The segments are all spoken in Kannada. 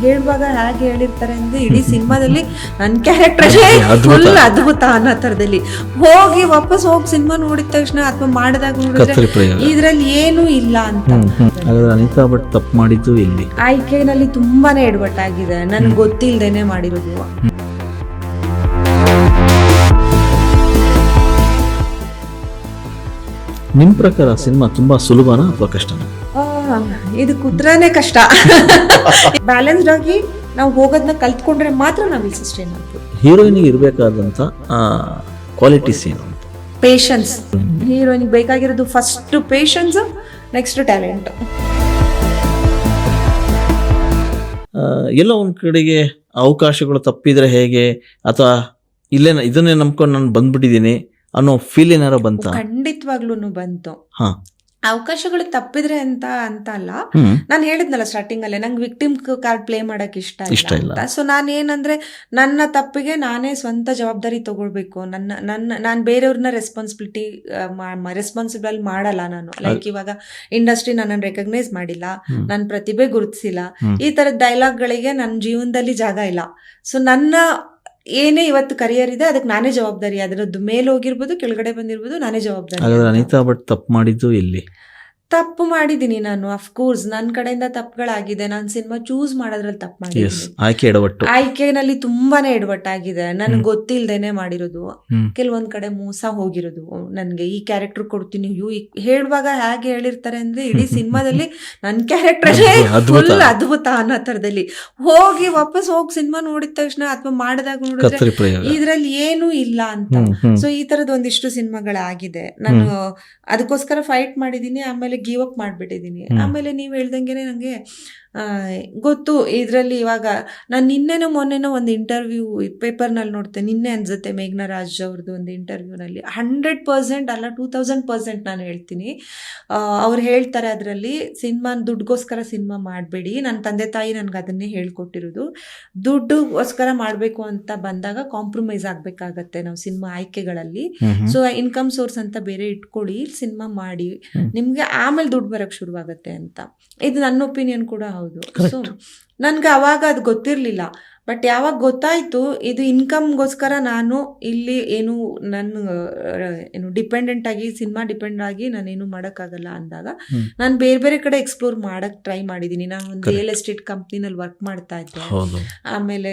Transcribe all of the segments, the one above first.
ಹೇಳುವಾಗ ಹೇಗೆ ಹೇಳಿರ್ತಾರೆ ಅಂದ್ರೆ ಇಡೀ ಸಿನಿಮಾದಲ್ಲಿ ನನ್ನ ಕ್ಯಾರೆಕ್ಟರ್. ಫುಲ್ ಅದ್ಭುತ. ಅನ್ನೋ ತರದಲ್ಲಿ ಹೋಗಿ ವಾಪಸ್ ಹೋಗಿ ಸಿನಿಮಾ ನೋಡಿದ ತಕ್ಷಣ ಅಥವಾ ಮಾಡಿದಾಗ ನೋಡಿದ್ರೆ ಇದ್ರಲ್ಲಿ ಏನು ಇಲ್ಲ ಅಂತ. ಅನಿತಾ ಭಟ್ ತಪ್ಪು ಮಾಡಿದ್ದು ಇಲ್ಲಿ ಆಯ್ಕೆನಲ್ಲಿ ತುಂಬಾನೇ ಎಡವಟ್ಟಾಗಿದೆ. ನನ್ಗೆ ಗೊತ್ತಿಲ್ಲದೇನೆ ಮಾಡಿರೋದು. ನಿಮ್ಮ ಪ್ರಕಾರ ಸಿನಿಮಾ ತುಂಬಾ ಸುಲಭನಾ ಅಥವಾ ಕಷ್ಟನಾ? ಇದು ಕುದ್ರನೇ ಕಷ್ಟ. ಬ್ಯಾಲೆನ್ಸ್ಡ್ ಆಗಿ ನಾವು ಹೋಗೋದನ್ನ ಕಲ್ತ್ಕೊಂಡ್ರೆ ಮಾತ್ರ ನಾವು ಸಸ್ಟೈನ್ ಆಗ್ಬೋದು ಹೀರೋಯಿನಿಗೆ ಇರಬೇಕಾದಂತ ಕ್ವಾಲಿಟೀಸ್ ಏನು ಪೇಷನ್ಸ್ ಹೀರೋಯಿನ್ ಬೇಕಾಗಿರೋದು ಫಸ್ಟ್ ಪೇಷನ್ಸ್ ನೆಕ್ಸ್ಟ್ ಟ್ಯಾಲೆಂಟ್ ಎಲ್ಲ ಎಲ್ಲೋ ಒಂದ್ ಕಡೆಗೆ ಅವಕಾಶಗಳು ತಪ್ಪಿದ್ರೆ ಹೇಗೆ? ಅಥವಾ ಇಲ್ಲೇ ಇದನ್ನೇ ನಂಬ್ಕೊಂಡು ನಾನು ಬಂದ್ಬಿಟ್ಟಿದ್ದೀನಿ ಅನ್ನೋ ಫೀಲ್ ಏನಾರ ಬಂತ? ಖಂಡಿತವಾಗ್ಲೂ ಬಂತು. ಹಾ. ಅವಕಾಶಗಳು ತಪ್ಪಿದ್ರೆ ಅಂತ ಅಂತ ಅಲ್ಲ. ನಾನು ಹೇಳಿದ್ನಲ್ಲ ಸ್ಟಾರ್ಟಿಂಗ್ ಅಲ್ಲೇ ನಂಗೆ ವಿಕ್ಟಿಮ್ ಕಾರ್ಡ್ ಪ್ಲೇ ಮಾಡಕ್ ಇಷ್ಟ ಇಷ್ಟ ಇಲ್ಲ. ಸೊ ನಾನು ಏನಂದ್ರೆ ನನ್ನ ತಪ್ಪಿಗೆ ನಾನೇ ಸ್ವಂತ ಜವಾಬ್ದಾರಿ ತಗೊಳ್ಬೇಕು. ನನ್ನ ನನ್ನ ನಾನು ಬೇರೆಯವ್ರನ್ನ ರೆಸ್ಪಾನ್ಸಿಬಿಲಿಟಿ ರೆಸ್ಪಾನ್ಸಿಬಲ್ ಮಾಡಲ್ಲ ನಾನು. ಲೈಕ್ ಇವಾಗ ಇಂಡಸ್ಟ್ರಿ ನನ್ನನ್ನು ರೆಕಗ್ನೈಸ್ ಮಾಡಿಲ್ಲ. ನನ್ನ ಪ್ರತಿಭೆ ಗುರುತಿಸಿಲ್ಲ. ಈ ತರದ ಡೈಲಾಗ್ಗಳಿಗೆ ನನ್ನ ಜೀವನದಲ್ಲಿ ಜಾಗ ಇಲ್ಲ. ಸೊ ನನ್ನ ಏನೇ ಇವತ್ತು ಕರಿಯರ್ ಇದೆ, ಅದಕ್ಕೆ ನಾನೇ ಜವಾಬ್ದಾರಿ. ಅದರದ್ದು ಮೇಲೆ ಹೋಗಿರ್ಬೋದು, ಕೆಳಗಡೆ ಬಂದಿರ್ಬೋದು, ನಾನೇ ಜವಾಬ್ದಾರಿ. ಅನಿತಾ ಭಟ್ ತಪ್ಪು ಮಾಡಿದ್ದು ಇಲ್ಲಿ ತಪ್ಪು ಮಾಡಿದೀನಿ ನಾನು ಅಫ್ಕೋರ್ಸ್ ನನ್ನ ಕಡೆಯಿಂದ ತಪ್ಪುಗಳಾಗಿದೆ. ನಾನು ಸಿನಿಮಾ ಚೂಸ್ ಮಾಡೋದ್ರಲ್ಲಿ ತಪ್ಪು ಮಾಡಿದ್ದೀನಿ ಆಯ್ಕೆ ಎಡವಟ್ಟು. ಆಯ್ಕೆನಲ್ಲಿ ತುಂಬಾನೇ ಎಡವಟ್ಟಾಗಿದೆ. ನನಗೆ ಗೊತ್ತಿಲ್ಲದೇನೆ ಮಾಡಿರೋದು. ಕೆಲವೊಂದ್ ಕಡೆ ಮೋಸ ಹೋಗಿರೋದು. ನನಗೆ ಈ ಕ್ಯಾರೆಕ್ಟರ್ ಕೊಡ್ತೀನಿ. ಯು ಹೇಳುವಾಗ ಹೇಗೆ ಹೇಳಿರ್ತಾರೆ ಅಂದ್ರೆ ಇಡೀ ಸಿನಿಮಾದಲ್ಲಿ ನನ್ನ ಕ್ಯಾರೆಕ್ಟರ್ ಅದ್ಭುತ. ಫುಲ್ ಅದ್ಭುತ. ಅನ್ನೋ ತರದಲ್ಲಿ ಹೋಗಿ ವಾಪಸ್ ಹೋಗಿ ಸಿನಿಮಾ ನೋಡಿದ ತಕ್ಷಣ ಅಥವಾ ಮಾಡಿದಾಗ ನೋಡಿದ್ರೆ ಇದ್ರಲ್ಲಿ ಏನೂ ಇಲ್ಲ ಅಂತ. ಸೊ ಈ ತರದ ಒಂದಿಷ್ಟು ಸಿನಿಮಾಗಳಾಗಿದೆ ನಾನು ಅದಕ್ಕೋಸ್ಕರ ಫೈಟ್ ಮಾಡಿದೀನಿ. ಆಮೇಲೆ ಗಿವ್ ಅಪ್ ಮಾಡ್ಬಿಟ್ಟಿದ್ದೀನಿ ಆಮೇಲೆ ನೀವು ಹೇಳ್ದಂಗೆನೆ ನಂಗೆ ಗೊತ್ತು ಇದರಲ್ಲಿ ಇವಾಗ ನಾನು ನಿನ್ನೆನೋ ಮೊನ್ನೆನೋ ಒಂದು ಇಂಟರ್ವ್ಯೂ ಪೇಪರ್ನಲ್ಲಿ ನೋಡ್ತೆ ನಿನ್ನೆ ಅನ್ಸುತ್ತೆ ಮೇಘ್ನಾ ರಾಜ್ ಅವ್ರದ್ದು ಒಂದು ಇಂಟರ್ವ್ಯೂನಲ್ಲಿ ಹಂಡ್ರೆಡ್ ಪರ್ಸೆಂಟ್ ಅಲ್ಲ ಟೂ ತೌಸಂಡ್ ಪರ್ಸೆಂಟ್ ನಾನು ಹೇಳ್ತೀನಿ. ಅವ್ರು ಹೇಳ್ತಾರೆ ಅದರಲ್ಲಿ ಸಿನಿಮಾ ದುಡ್ಡುಗೋಸ್ಕರ ಸಿನಿಮಾ ಮಾಡಬೇಡಿ ನನ್ನ ತಂದೆ ತಾಯಿ ನನಗೆ ಅದನ್ನೇ ಹೇಳ್ಕೊಟ್ಟಿರೋದು. ದುಡ್ಡುಗೋಸ್ಕರ ಮಾಡಬೇಕು ಅಂತ ಬಂದಾಗ ಕಾಂಪ್ರಮೈಸ್ ಆಗಬೇಕಾಗತ್ತೆ ನಾವು ಸಿನಿಮಾ ಆಯ್ಕೆಗಳಲ್ಲಿ. ಸೊ ಇನ್ಕಮ್ ಸೋರ್ಸ್ ಅಂತ ಬೇರೆ ಇಟ್ಕೊಳ್ಳಿ ಸಿನಿಮಾ ಮಾಡಿ. ನಿಮಗೆ ನಿಮ್ಗೆ ಆಮೇಲೆ ದುಡ್ಡು ಬರೋಕ್ಕೆ ಶುರುವಾಗುತ್ತೆ ಅಂತ. ಇದು ನನ್ನ ಒಪಿನಿಯನ್ ಕೂಡ ಹೌದು. Correct. ಸೊ ನನ್ಗೆ ಅವಾಗ ಅದು ಗೊತ್ತಿರಲಿಲ್ಲ. ಬಟ್ ಯಾವಾಗ ಗೊತ್ತಾಯ್ತು ಇದು ಇನ್ಕಮ್ಗೋಸ್ಕರ ನಾನು ಇಲ್ಲಿ ಏನು ನನ್ನ ಏನು ಡಿಪೆಂಡೆಂಟ್ ಆಗಿ ಸಿನಿಮಾ ಡಿಪೆಂಡ್ ಆಗಿ ನಾನೇನು ಮಾಡೋಕ್ಕಾಗಲ್ಲ ಅಂದಾಗ. ನಾನು ಬೇರೆ ಬೇರೆ ಕಡೆ ಎಕ್ಸ್ಪ್ಲೋರ್ ಮಾಡಕ್ ಟ್ರೈ ಮಾಡಿದ್ದೀನಿ ನಾನು ಒಂದು ರಿಯಲ್ ಎಸ್ಟೇಟ್ ಕಂಪ್ನಿನಲ್ಲಿ ವರ್ಕ್ ಮಾಡ್ತಾ ಇದ್ದೆ. ಆಮೇಲೆ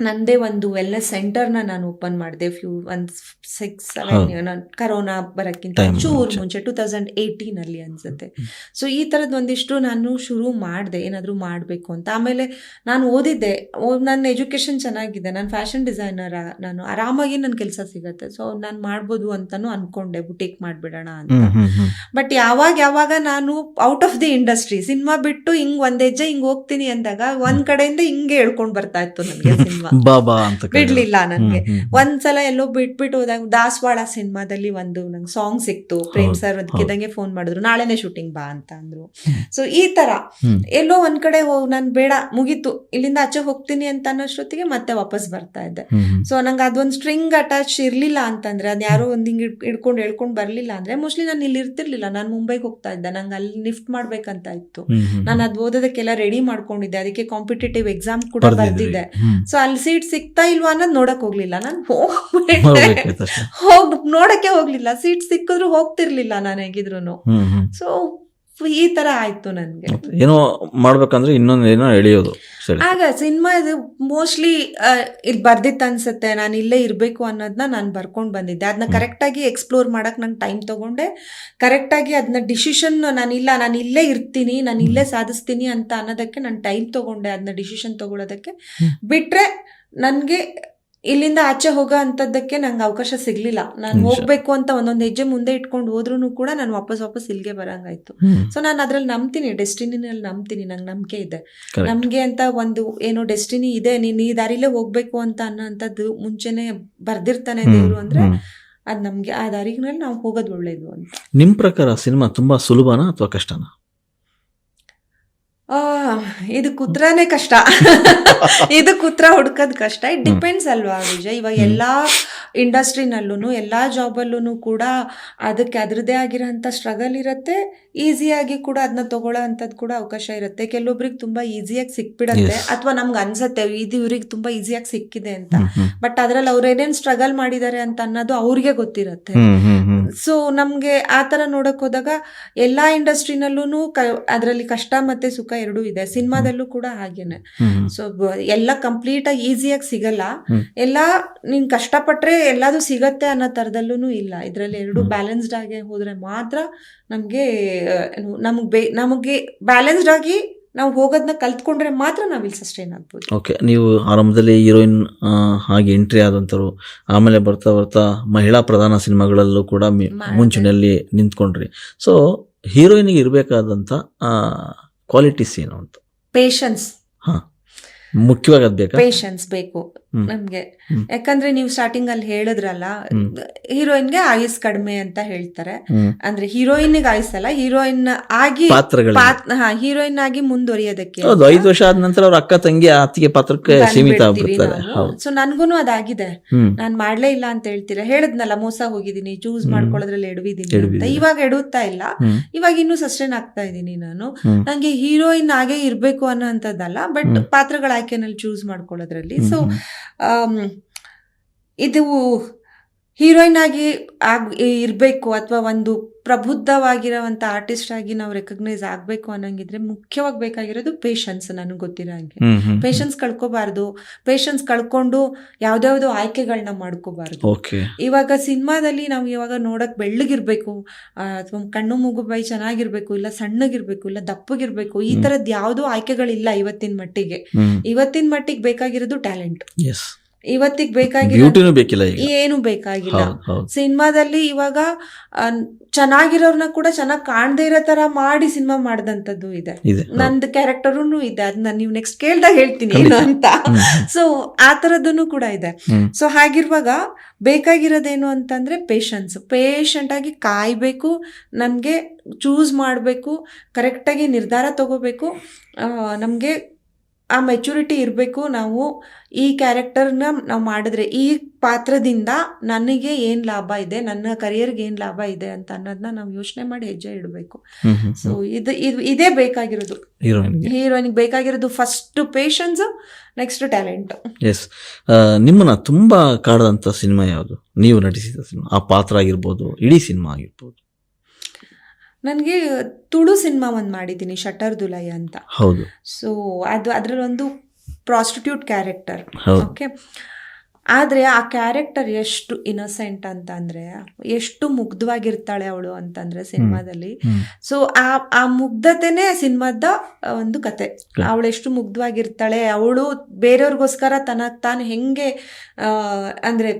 ನಂದೇ ಒಂದು ವೆಲ್ನೆಸ್ ಸೆಂಟರ್ನ ನಾನು ಓಪನ್ ಮಾಡಿದೆ ಫ್ಯೂ ಒಂದು ಸಿಕ್ಸ್. ಸೆವೆನ್ ಕರೋನಾ ಬರೋಕ್ಕಿಂತ ಚೂರು ಮುಂಚೆ. ಟೂ ತೌಸಂಡ್ ಏಯ್ಟೀನಲ್ಲಿ ಅನ್ಸುತ್ತೆ. ಸೊ ಈ ಥರದ್ದು ಒಂದಿಷ್ಟು ನಾನು ಶುರು ಮಾಡಿದೆ ಏನಾದರೂ ಮಾಡಬೇಕು ಅಂತ. ಆಮೇಲೆ ನಾನು ಓದಿದ್ದೆ ನನ್ನ ಎಜುಕೇಷನ್ ಚೆನ್ನಾಗಿದೆ ನಾನು ಫ್ಯಾಷನ್ ಡಿಸೈನರ್ ನಾನು ಆರಾಮಾಗಿ ನನ್ನ ಕೆಲಸ ಸಿಗತ್ತೆ. ಸೊ ನಾನು ಮಾಡ್ಬೋದು ಅಂತಲೂ ಅನ್ಕೊಂಡೆ ಬುಟೀಕ್ ಮಾಡಿಬಿಡೋಣ ಅಂತ. ಬಟ್ ಯಾವಾಗ ಯಾವಾಗ ನಾನು out of the industry cinema ಬಿಟ್ಟು ಹಿಂಗ್ ಒಂದ್ ಹೆಜ್ಜೆ ಹಿಂಗ್ ಹೋಗ್ತೀನಿ ಅಂದಾಗ ಒಂದ್ ಕಡೆಯಿಂದ ಹಿಂಗೆ ಹೇಳ್ಕೊಂಡ್ ಬರ್ತಾ ಇತ್ತು ನನಗೆ ಸಿನಿಮಾ ಬಾಬಾ ಅಂತ ಬಿಡ್ಲಿಲ್ಲ ನನ್ಗೆ. ಒಂದ್ಸಲ ಎಲ್ಲೋ ಬಿಟ್ಬಿಟ್ಟು ಹೋದಾಗ ದಾಸವಾಳ ಸಿನಿಮಾದಲ್ಲಿ ಒಂದು ನಂಗೆ ಸಾಂಗ್ ಸಿಕ್ತು. ಪ್ರೇಮ್ ಸರ್ ಅದಕ್ಕಿದ್ದಂಗೆ ಫೋನ್ ಮಾಡಿದ್ರು. ನಾಳೆನೆ ಶೂಟಿಂಗ್ ಬಾ ಅಂತ ಅಂದ್ರು. ಸೊ ಈ ತರ ಎಲ್ಲೋ ಒಂದ್ ಕಡೆ ಹೋಗಿ ನಾನು ಬೇಡ ಮುಗೀತು. ಇಲ್ಲಿಂದ ಆಚೆ ಹೋಗ್ತೀನಿ ಅಂತ ಅನ್ನೋಷ್ಟೊತ್ತಿಗೆ ಮತ್ತೆ ವಾಪಸ್ ಬರ್ತಾ ಇದ್ದೆ. ಸೊ ನಂಗೆ ಅದೊಂದು ಸ್ಟ್ರಿಂಗ್ ಅಟ್ಯಾಚ್ ಇರ್ಲಿಲ್ಲ ಅಂತಂದ್ರೆ ಅದ್ ಯಾರೋ ಒಂದು ಹಿಂಗೆ ಇಡ್ಕೊಂಡು ಹೇಳ್ಕೊಂಡು ಬರ್ಲಿಲ್ಲ ಅಂದ್ರೆ ಮೋಸ್ಟ್ಲಿ ನಾನು ಇಲ್ಲಿ ಇರ್ತಿರ್ಲಿಲ್ಲ. ನಾನು ಮುಂಬೈಗೆ ಹೋಗ್ತಾ ಇದ್ದೆ. ನಂಗೆ ಅಲ್ಲಿ ಲಿಫ್ಟ್ ಮಾಡ್ಬೇಕಂತ ಇತ್ತು. ನಾನು ಅದ್ ಓದೋದಕ್ಕೆಲ್ಲ ರೆಡಿ ಮಾಡ್ಕೊಂಡಿದ್ದೆ. ಅದಕ್ಕೆ ಕಾಂಪಿಟೇಟಿವ್ ಎಕ್ಸಾಮ್ ಕೂಡ. ಬರ್ದಿದ್ದೆ ಸೊ ಅಲ್ಲಿ ಸೀಟ್ ಸಿಗ್ತಾ ಇಲ್ವಾ ಅನ್ನೋದು ನೋಡಕ್ ಹೋಗ್ಲಿಲ್ಲ ನಾನು ಹೋಗ್ಬಿಟ್ಟೆ. ಹೋಗ್ ನೋಡಕ್ಕೆ ಹೋಗ್ಲಿಲ್ಲ ಸೀಟ್ ಸಿಕ್ಕಿದ್ರು ಹೋಗ್ತಿರ್ಲಿಲ್ಲ ನಾನು ಹೇಗಿದ್ರು. ಸೊ ಈ ತರ ಆಯ್ತು ನನಗೆ. ಏನೋ ಮಾಡ್ಬೇಕಂದ್ರೆ ಇನ್ನೊಂದು ಏನೋ ಎಳೆಯೋದು ಆಗ ಸಿನಿಮಾ ಇದು ಮೋಸ್ಟ್ಲಿ ಇಲ್ಲಿ ಬರ್ದಿತ್ತು ಅನ್ಸುತ್ತೆ. ನಾನು ಇಲ್ಲೇ ಇರಬೇಕು ಅನ್ನೋದನ್ನ ನಾನು ಬರ್ಕೊಂಡು ಬಂದಿದ್ದೆ. ಅದನ್ನ. ಕರೆಕ್ಟಾಗಿ ಎಕ್ಸ್ಪ್ಲೋರ್ ಮಾಡಕ್ ನಂಗೆ ಟೈಮ್ ತಗೊಂಡೆ. ಕರೆಕ್ಟಾಗಿ ಅದನ್ನ ಡಿಸಿಷನ್ ನಾನು ಇಲ್ಲ ನಾನು ಇಲ್ಲೇ ಇರ್ತೀನಿ ನಾನು ಇಲ್ಲೇ ಸಾಧಿಸ್ತೀನಿ ಅಂತ ಅನ್ನೋದಕ್ಕೆ ನಾನು ಟೈಮ್ ತಗೊಂಡೆ ಅದನ್ನ ಡಿಸಿಷನ್ ತಗೊಳ್ಳೋದಕ್ಕೆ ಬಿಟ್ಟರೆ ಬಿಟ್ರೆ ನನಗೆ ಇಲ್ಲಿಂದ ಆಚೆ ಹೋಗೋ ಅಂಥದ್ದಕ್ಕೆ ನಂಗೆ ಅವಕಾಶ ಸಿಗ್ಲಿಲ್ಲ. ನಾನು. ಹೋಗ್ಬೇಕು ಅಂತ ಒಂದೊಂದು ಹೆಜ್ಜೆ ಮುಂದೆ ಇಟ್ಕೊಂಡು ಹೋದ್ರೂ ಕೂಡ ನಾನು ವಾಪಸ್ ವಾಪಸ್ ಇಲ್ಲಿಗೆ ಬರಂಗಾಯ್ತು. ಸೊ ನಾನು ಅದ್ರಲ್ಲಿ ನಂಬ್ತೀನಿ ಡೆಸ್ಟಿನಿನಲ್ಲಿ ನಂಬ್ತೀನಿ ನಂಗೆ ನಂಬಿಕೆ ಇದೆ. ನಮಗೆ ಅಂತ ಒಂದು ಏನೋ ಡೆಸ್ಟಿನಿ ಇದೆ ನೀನ್ ಈ ದಾರಿಲೇ ಹೋಗ್ಬೇಕು ಅಂತ ಅನ್ನೋಂಥದ್ದು ಮುಂಚೆನೆ ಬರ್ದಿರ್ತಾನೆ ದೇವರು ಅಂದ್ರೆ. ಅದ್ ನಮ್ಗೆ ಆ ದಾರಿನಲ್ಲಿ ನಾವು ಹೋಗೋದು ಒಳ್ಳೇದು ಅಂತ. ನಿಮ್ ಪ್ರಕಾರ ಸಿನಿಮಾ ತುಂಬಾ ಸುಲಭನಾ ಅಥವಾ ಕಷ್ಟನಾ? ಇದಕ್ಕೆ ಉತ್ತರನೇ ಕಷ್ಟ. ಇದು ಉತ್ತರ ಹುಡ್ಕೋದ್ ಕಷ್ಟ. ಇಟ್ ಡಿಪೆಂಡ್ಸ್ ಅಲ್ವಾ ವಿಜಯ್? ಇವಾಗ ಎಲ್ಲಾ ಇಂಡಸ್ಟ್ರಿನಲ್ಲೂ ಎಲ್ಲಾ ಜಾಬಲ್ಲೂ ಕೂಡ ಅದಕ್ಕೆ ಅದರದೇ ಆಗಿರೋಂಥ ಸ್ಟ್ರಗಲ್ ಇರುತ್ತೆ. ಈಸಿಯಾಗಿ ಕೂಡ ಅದನ್ನ ತಗೊಳ್ಳೋ ಅಂತದ್ ಕೂಡ ಅವಕಾಶ ಇರುತ್ತೆ. ಕೆಲವೊಬ್ರಿಗೆ ತುಂಬಾ ಈಸಿಯಾಗಿ ಸಿಕ್ಬಿಡತ್ತೆ. ಅಥವಾ ನಮ್ಗೆ ಅನ್ಸತ್ತೆ ಇದು ಇವ್ರಿಗೆ ತುಂಬಾ ಈಸಿಯಾಗಿ ಸಿಕ್ಕಿದೆ ಅಂತ. ಬಟ್ ಅದ್ರಲ್ಲಿ ಅವ್ರ ಏನೇನ್ ಸ್ಟ್ರಗಲ್ ಮಾಡಿದ್ದಾರೆ ಅಂತ ಅನ್ನೋದು ಅವ್ರಿಗೆ ಗೊತ್ತಿರತ್ತೆ. ಸೊ ನಮ್ಗೆ ಆ ತರ ನೋಡಕ್ ಹೋದಾಗ ಎಲ್ಲಾ ಇಂಡಸ್ಟ್ರಿನಲ್ಲೂ ಅದರಲ್ಲಿ ಕಷ್ಟ ಮತ್ತೆ ಸುಖ ಎರಡೂ ಇದೆ. ಸಿನಿಮಾದಲ್ಲೂ ಕೂಡ ಹಾಗೇನೆ. ಸೊ ಎಲ್ಲ ಕಂಪ್ಲೀಟ್ ಆಗಿ ಈಸಿಯಾಗಿ ಸಿಗಲ್ಲ. ಎಲ್ಲ ನೀನ್ ಕಷ್ಟಪಟ್ರೆ ಎಲ್ಲಾದು ಸಿಗತ್ತೆ ಅನ್ನೋ ತರದಲ್ಲೂ ಇಲ್ಲ. ಇದ್ರಲ್ಲಿ ಎರಡು ಬ್ಯಾಲೆನ್ಸ್ಡ್ ಆಗಿ ಹೋದ್ರೆ ಮಾತ್ರ ನಮ್ಗೆ ನಮಗೆ ನಮ್ಗ್ ಬೇ ನಮಗೆ ಬ್ಯಾಲೆನ್ಸ್ಡ್ ಆಗಿ ನಾವು ಹೋಗೋದನ್ನ ಕಲ್ತ್ಕೊಂಡ್ರೆ ಮಾತ್ರ ನಾವು ಇಲ್ಲಿ ಸಸ್ಟೈನ್ ಆಗ್ಬೋದು. ಓಕೆ ನೀವು ಆರಂಭದಲ್ಲಿ ಹೀರೋಯಿನ್ ಹಾಗೆ ಎಂಟ್ರಿ ಆದಂಥವ್ರು ಆಮೇಲೆ ಬರ್ತಾ ಬರ್ತಾ ಮಹಿಳಾ ಪ್ರಧಾನ ಸಿನಿಮಾಗಳಲ್ಲೂ ಕೂಡ ಮುಂಚೂಣಿಯಲ್ಲಿ ನಿಂತ್ಕೊಂಡ್ರಿ. ಸೊ ಹೀರೋಯಿನ್ಗೆ ಇರಬೇಕಾದಂಥ ಕ್ವಾಲಿಟೀಸ್ ಏನು ಅಂತ? ಪೇಷನ್ಸ್ ಹಾಂ ಮುಖ್ಯವಾಗಿ ಅದು ಬೇಕು? ಪೇಷನ್ಸ್ ಬೇಕು. ನಮ್ಗೆ. ಯಾಕಂದ್ರೆ ನೀವು ಸ್ಟಾರ್ಟಿಂಗ್ ಅಲ್ಲಿ ಹೇಳಿದ್ರಲ್ಲ ಹೀರೋಯಿನ್ ಹೀರೋಯಿನ್ಗೆ ಆಯುಸ್ ಕಡಿಮೆ ಅಂತ ಹೇಳ್ತಾರೆ. ಅಂದ್ರೆ ಅಂದ್ರೆ ಹೀರೋಯಿನ್ಗೆ ಅಲ್ಲ ಹೀರೋಯಿನ್ ಆಗಿ ಹೀರೋಯಿನ್ ಆಗಿ ಮುಂದುವರಿಯೋದಕ್ಕೆ ಐದು ವರ್ಷ ಆದ ನಂತರ ಅವ್ರ ಅಕ್ಕ ತಂಗಿ ಅತ್ತಿಗೆ ಪಾತ್ರಕ್ಕೆ ಸೀಮಿತ ಸೊ ನನ್ಗೂನು ಅದಾಗಿದೆ. ನಾನ್ ಮಾಡ್ಲೇ ಇಲ್ಲ ಅಂತ ಹೇಳ್ತೀರಾ? ಹೇಳದ್ನಲ್ಲ ಮೋಸ ಹೋಗಿದೀನಿ ಚೂಸ್. ಮಾಡ್ಕೊಳ್ಳೋದ್ರಲ್ಲಿ ಎಡವಿದ್ದೀನಿ ಅಂತ. ಇವಾಗ ಎಡುತ್ತಾ ಇಲ್ಲ. ಇವಾಗ ಇನ್ನು ಸಸ್ಟೈನ್ ಆಗ್ತಾ ಇದೀನಿ ನಾನು. ನಂಗೆ ಹೀರೋಯಿನ್ ಆಗೇ ಇರ್ಬೇಕು ಅನ್ನೋ ಅಂತದ್ದಲ್ಲ ಬಟ್ ಪಾತ್ರಗಳ ಆಯ್ಕೆನಲ್ಲಿ ಚೂಸ್ ಮಾಡ್ಕೊಳ್ಳೋದ್ರಲ್ಲಿ. ಸೊ ಹ್ಮ್. ಇದು ಹೀರೋಯಿನ್ ಆಗಿ ಆಗ್ ಇರಬೇಕು ಅಥವಾ ಒಂದು ಪ್ರಬುದ್ಧವಾಗಿರೋವಂಥ ಆರ್ಟಿಸ್ಟ್ ಆಗಿ ನಾವು ರೆಕಗ್ನೈಸ್ ಆಗಬೇಕು ಅನ್ನೋಂಗಿದ್ರೆ ಮುಖ್ಯವಾಗಿ ಬೇಕಾಗಿರೋದು ಪೇಷನ್ಸ್ ನನಗೆ ಗೊತ್ತಿರೋ ಹಾಗೆ. ಪೇಷನ್ಸ್ ಕಳ್ಕೊಬಾರ್ದು. ಪೇಷನ್ಸ್ ಕಳ್ಕೊಂಡು ಯಾವ್ದ್ಯಾವ್ದೋ ಆಯ್ಕೆಗಳನ್ನ ಮಾಡ್ಕೋಬಾರ್ದು. ಇವಾಗ ಸಿನಿಮಾದಲ್ಲಿ ನಾವು ಇವಾಗ ನೋಡಕ್ ಬೆಳ್ಳಗಿರ್ಬೇಕು ಅಥವಾ ಕಣ್ಣು ಮೂಗು ಬೈ ಚೆನ್ನಾಗಿರ್ಬೇಕು ಇಲ್ಲ ಸಣ್ಣಗಿರ್ಬೇಕು ಇಲ್ಲ ದಪ್ಪಗಿರ್ಬೇಕು ಈ. ತರದ್ ಯಾವ್ದೋ ಆಯ್ಕೆಗಳಿಲ್ಲ ಇವತ್ತಿನ ಮಟ್ಟಿಗೆ. ಇವತ್ತಿನ ಮಟ್ಟಿಗೆ ಬೇಕಾಗಿರೋದು ಟ್ಯಾಲೆಂಟ್ ಇವತ್ತಿಗೆ ಬೇಕಾಗಿಲ್ಲ ಬ್ಯೂಟಿನೂ ಬೇಕಿಲ್ಲ ಈಗ. ಏನು ಬೇಕಾಗಿಲ್ಲ. ಹೌದು ಹೌದು. ಸಿನಿಮಾದಲ್ಲಿ ಇವಾಗ ಅಹ್, ಚೆನ್ನಾಗಿರೋರ್ನ ಕೂಡ ಚೆನ್ನಾಗಿ ಕಾಣದೇ ಇರೋ ತರ ಮಾಡಿ ಸಿನಿಮಾ ಮಾಡ್ದಂತದ್ದು ಇದೆ. ಇದೆ ಹೌದು. ನಂದು ಕ್ಯಾರೆಕ್ಟರೂ ಇದೆ. ಅದನ್ನ ನೀವು ನೆಕ್ಸ್ಟ್ ಕೇಳ್ದಾಗ ಹೇಳ್ತೀನಿ ಏನು ಅಂತ. ಹ್ಮ್, ಸೊ ಆ ಥರದ್ದೂ ಕೂಡ ಇದೆ. ಹ್ಮ್. ಸೊ ಹಾಗಿರುವಾಗ ಬೇಕಾಗಿರೋದೇನು ಅಂತಂದ್ರೆ ಪೇಷನ್ಸ್ ಪೇಷಂಟ್ ಆಗಿ ಕಾಯ್ಬೇಕು ನಮ್ಗೆ ಚೂಸ್ ಮಾಡಬೇಕು ಕರೆಕ್ಟಾಗಿ ನಿರ್ಧಾರ ತಗೋಬೇಕು. ನಮಗೆ ಆ ಮೆಚುರಿಟಿ ಇರಬೇಕು. ನಾವು ಈ ಕ್ಯಾರೆಕ್ಟರ್ನ ನಾವು ಮಾಡಿದ್ರೆ ಈ ಪಾತ್ರದಿಂದ ನನಗೆ ಏನು ಲಾಭ ಇದೆ ನನ್ನ ಕರಿಯರ್ಗೆ ಏನು ಲಾಭ ಇದೆ ಅಂತ ಅನ್ನೋದನ್ನ ನಾವು ಯೋಚನೆ ಮಾಡಿ ಹೆಜ್ಜೆ ಇಡಬೇಕು. ಸೊ ಇದು ಇದು ಇದೇ ಬೇಕಾಗಿರೋದು. ಹೀರೋಯಿನ್ಗೆ. ಬೇಕಾಗಿರೋದು first patience next talent S ನಿಮ್ಮನ್ನ ತುಂಬಾ ಕಾಡದಂಥ ಸಿನಿಮಾ ಯಾವುದು? ನೀವು ನಟಿಸಿದ ಸಿನಿಮಾ. ಆ ಪಾತ್ರ ಆಗಿರ್ಬೋದು ಇಡೀ ಸಿನಿಮಾ ಆಗಿರ್ಬೋದು. ನನಗೆ ತುಳು ಸಿನಿಮಾ ಒಂದು ಮಾಡಿದ್ದೀನಿ ಶಟರ್ ದುಲಯ ಅಂತ. ಹೌದು. ಸೊ ಅದು ಅದರಲ್ಲಿ ಒಂದು ಪ್ರಾಸ್ಟಿಟ್ಯೂಟ್ ಕ್ಯಾರೆಕ್ಟರ್ ಓಕೆ ಆದರೆ ಆ ಕ್ಯಾರೆಕ್ಟರ್ ಎಷ್ಟು ಇನೋಸೆಂಟ್ ಅಂತ ಅಂದರೆ ಎಷ್ಟು ಮುಗ್ಧವಾಗಿರ್ತಾಳೆ ಅವಳು ಅಂತಂದ್ರೆ ಸಿನಿಮಾದಲ್ಲಿ. ಸೊ ಆ ಆ ಮುಗ್ಧತೆನೇ ಸಿನಿಮಾದ ಒಂದು ಕತೆ. ಅವಳು ಎಷ್ಟು ಮುಗ್ಧವಾಗಿರ್ತಾಳೆ ಅವಳು ಬೇರೆಯವ್ರಿಗೋಸ್ಕರ ತನಗೆ ತಾನು ಹೆಂಗೆ ಅಂದ್ರೆ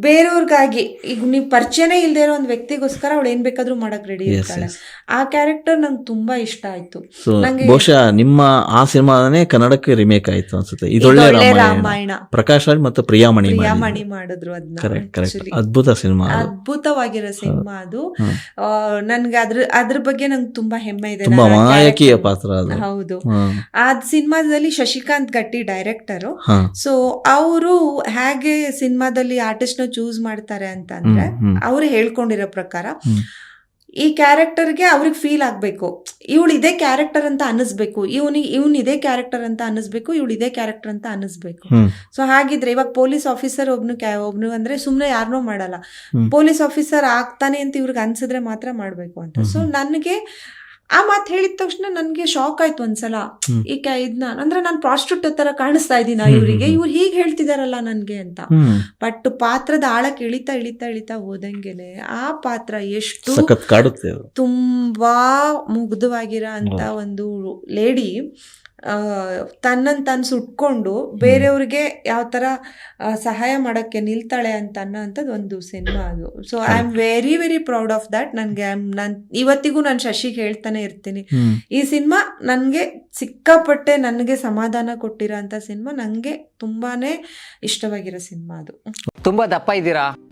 ಬೇರೆಯವ್ರಿಗಾಗಿ ಈಗ ನೀವು ಪರಿಚಯನೇ ಇಲ್ಲದೆ ಇರೋ ಒಂದು ವ್ಯಕ್ತಿಗೋಸ್ಕರ ಅವಳು ಏನ್ ಬೇಕಾದ್ರೂ ಮಾಡಕ್ ರೆಡಿ ಇರ್ತಾಳೆ. ಆ ಕ್ಯಾರೆಕ್ಟರ್ ನಂಗೆ ತುಂಬಾ ಇಷ್ಟ ಆಯ್ತು. ನಂಗೆ- ಬಹುಶಃ ನಿಮ್ಮ ಆ ಸಿನಿಮಾನೇ ಕನ್ನಡಕ್ಕೆ ರಿಮೇಕ್ ಆಯ್ತು ಅನ್ಸುತ್ತೆ. ಇದೊಳ್ಳೆ ರಾಮಾಯಣ. ಪ್ರಕಾಶ್ ರಾಜ್ ಮತ್ತು ಪ್ರಿಯಾಮಣಿ ಪ್ರಿಯಾಮಣಿ ಮಾಡಿದ್ರು ಅದನ್ನ ಕರೆಕ್ಟ್ ಕರೆಕ್ಟ್ ಅದ್ಭುತ ಸಿನಿಮಾ ಅದ್ಭುತವಾಗಿರೋ ಸಿನಿಮಾ ಅದು. ನನ್ಗೆ ಅದ್ರ ಅದ್ರ ಬಗ್ಗೆ ನಂಗೆ ತುಂಬಾ ಹೆಮ್ಮೆ ಇದೆ. ತುಂಬಾ ಮಾಯಕೀಯ ಪಾತ್ರ ಅದು. ಹೌದು. ಆ ಸಿನಿಮಾದಲ್ಲಿ ಶಶಿಕಾಂತ್ ಗಟ್ಟಿ ಡೈರೆಕ್ಟರ್. ಸೊ ಅವರು ಹೇಗೆ ಸಿನಿಮಾದಲ್ಲಿ ಆರ್ಟಿಸ್ಟ್ ನ ಚೂಸ್ ಮಾಡ್ತಾರೆ ಅಂತ ಅಂದ್ರೆ ಹ್ಮ್, ಹ್ಮ್. ಅವ್ರು ಹೇಳ್ಕೊಂಡಿರೋ ಪ್ರಕಾರ. ಈ ಕ್ಯಾರೆಕ್ಟರ್ಗೆ ಅವ್ರಿಗೆ ಫೀಲ್ ಆಗ್ಬೇಕು ಇವಳು ಇದೇ ಕ್ಯಾರೆಕ್ಟರ್ ಅಂತ ಅನ್ನಿಸ್ಬೇಕು ಇವನಿಗೆ ಇವನ್ ಇದೇ ಕ್ಯಾರೆಕ್ಟರ್ ಅಂತ ಅನ್ನಿಸ್ಬೇಕು ಇವಳು ಇದೇ ಕ್ಯಾರೆಕ್ಟರ್ ಅಂತ ಅನ್ನಿಸ್ಬೇಕು. ಸೊ ಹಾಗಿದ್ರೆ ಇವಾಗ ಪೊಲೀಸ್ ಆಫೀಸರ್ ಒಬ್ನು ಕ್ಯಾ ಒಬ್ನು ಅಂದ್ರೆ ಸುಮ್ಮನೆ ಯಾರನ್ನೂ ಮಾಡಲ್ಲ ಪೊಲೀಸ್ ಆಫೀಸರ್ ಆಗ್ತಾನೆ ಅಂತ ಇವ್ರಿಗೆ ಅನ್ಸಿದ್ರೆ ಮಾತ್ರ ಮಾಡಬೇಕು ಅಂತ ಸೊ. ನನಗೆ ಆ ಮಾತು ಹೇಳಿದ ತಕ್ಷಣ ನನಗೆ ಶಾಕ್ ಆಯ್ತು ಒಂದ್ಸಲ. ಹ್ಮ್. ಈ ಕ್ಯಾ ಇದನ್ನ ಅಂದ್ರೆ ನಾನು ಪ್ರಾಸ್ಟ್ಯೂಟ್ ತರ ಕಾಣಿಸ್ತಾ ಇದ್ದೀನ ಇವರಿಗೆ? ಇವ್ರು ಹೀಗೆ ಹೇಳ್ತಿದಾರಲ್ಲ ನನ್ಗೆ ಅಂತ. ಬಟ್ ಪಾತ್ರದ ಆಳಕ್ಕೆ ಇಳಿತಾ ಇಳಿತಾ ಇಳಿತಾ ಹೋದಂಗೆನೆ ಆ ಪಾತ್ರ ಎಷ್ಟು ತುಂಬಾ ಮುಗ್ಧವಾಗಿರೋ ಅಂತ ಒಂದು ಲೇಡಿ ತನ್ನನ್ನು ತಾನು ಸುಟ್ಕೊಂಡು ಬೇರೆಯವ್ರಿಗೆ ಯಾವ ಥರ ಸಹಾಯ ಮಾಡಕ್ಕೆ ನಿಲ್ತಾಳೆ ಅಂತ ಅನ್ನೋ ಅಂಥದ್ದು ಒಂದು ಸಿನಿಮಾ ಅದು. So I am very very proud of that ನನಗೆ ನಾನು ಇವತ್ತಿಗೂ ನಾನು ಶಶಿಗೆ ಹೇಳ್ತಾನೆ ಇರ್ತೀನಿ. ಈ ಸಿನಿಮಾ ನನಗೆ ಸಿಕ್ಕಾಪಟ್ಟೆ ನನಗೆ ಸಮಾಧಾನ ಕೊಟ್ಟಿರೋ ಅಂಥ ಸಿನಿಮಾ ನನಗೆ ತುಂಬಾನೇ ಇಷ್ಟವಾಗಿರೋ ಸಿನಿಮಾ ಅದು. ತುಂಬಾ ದಪ್ಪ ಇದ್ದೀರಾ?